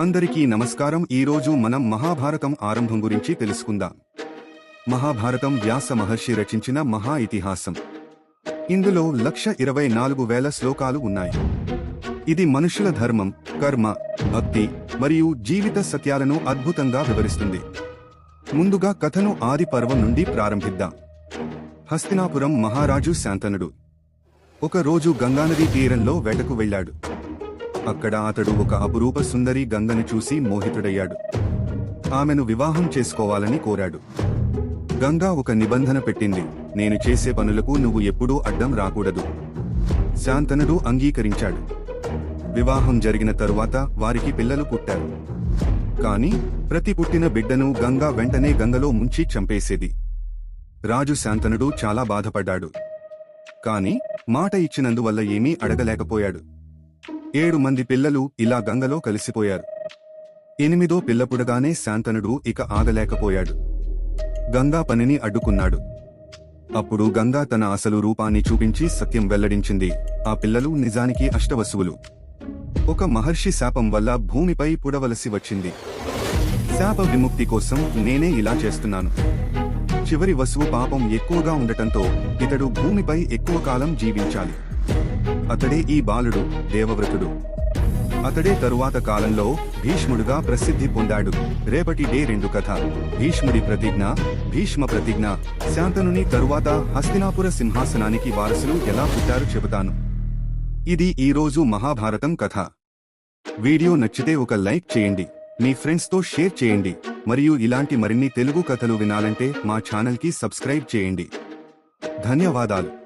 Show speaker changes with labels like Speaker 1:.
Speaker 1: అందరికీ నమస్కారం. ఈరోజు మనం మహాభారతం ఆరంభం గురించి తెలుసుకుందాం. మహాభారతం వ్యాస మహర్షి రచించిన మహా ఇతిహాసం. ఇందులో లక్ష ఇరవై నాలుగు వేల శ్లోకాలు ఉన్నాయి. ఇది మనుషుల ధర్మం కర్మ భక్తి మరియు జీవిత సత్యాలను అద్భుతంగా వివరిస్తుంది. ముందుగా కథను ఆది పర్వం నుండి ప్రారంభిద్దాం. హస్తినాపురం మహారాజు శాంతనుడు. ఒక రోజు గంగానది తీరంలో వేటకు వెళ్ళాడు. అక్కడ అతడు ఒక అపురూప సుందరి గంగను చూసి మోహితుడయ్యాడు. ఆమెను వివాహం చేసుకోవాలని కోరాడు. గంగా ఒక నిబంధన పెట్టింది నేను చేసే పనులకు నువ్వు ఎప్పుడూ అడ్డం రాకూడదు. శాంతనుడు అంగీకరించాడు. వివాహం జరిగిన తరువాత వారికి పిల్లలు పుట్టారు. కాని ప్రతి పుట్టిన బిడ్డను గంగా వెంటనే గంగలో ముంచి చంపేసేది. రాజు శాంతనుడు చాలా బాధపడ్డాడు. కాని మాట ఇచ్చినందువల్ల ఏమీ అడగలేకపోయాడు. ఏడు మంది పిల్లలు ఇలా గంగలో కలిసిపోయారు. ఎనిమిదో పిల్లపుడగానే శాంతనుడు ఇక ఆగలేకపోయాడు. గంగా పనిని అడ్డుకున్నాడు. అప్పుడు గంగా తన అసలు రూపాన్ని చూపించి సత్యం వెల్లడించింది. ఆ పిల్లలు నిజానికి అష్టవసువులు. ఒక మహర్షి శాపం వల్ల భూమిపై పుడవలసి వచ్చింది. శాప విముక్తి కోసం నేనే ఇలా చేస్తున్నాను. చివరి వసువు పాపం ఎక్కువగా ఉండటంతో ఇతడు భూమిపై ఎక్కువ కాలం జీవించాలి. అతడే ఈ బాలుడు దేవవ్రతుడు. అతడే తరువాత కాలంలో భీష్ముడుగా ప్రసిద్ధి పొందాడు. రేపటి డే రెండు కథ. భీష్ముడి ప్రతిజ్ఞ భీష్మ ప్రతిజ్ఞ. శాంతనుని తరువాత హస్తినాపుర సింహాసనానికి వారసులు ఎలా పుట్టారు చెబుతాను. ఇది ఈరోజు మహాభారతం కథ. వీడియో నచ్చితే ఒక లైక్ చేయండి. మీ ఫ్రెండ్స్తో షేర్ చేయండి. మరియు ఇలాంటి మరిన్ని తెలుగు కథలు వినాలంటే మా ఛానల్కి సబ్స్క్రైబ్ చేయండి. ధన్యవాదాలు.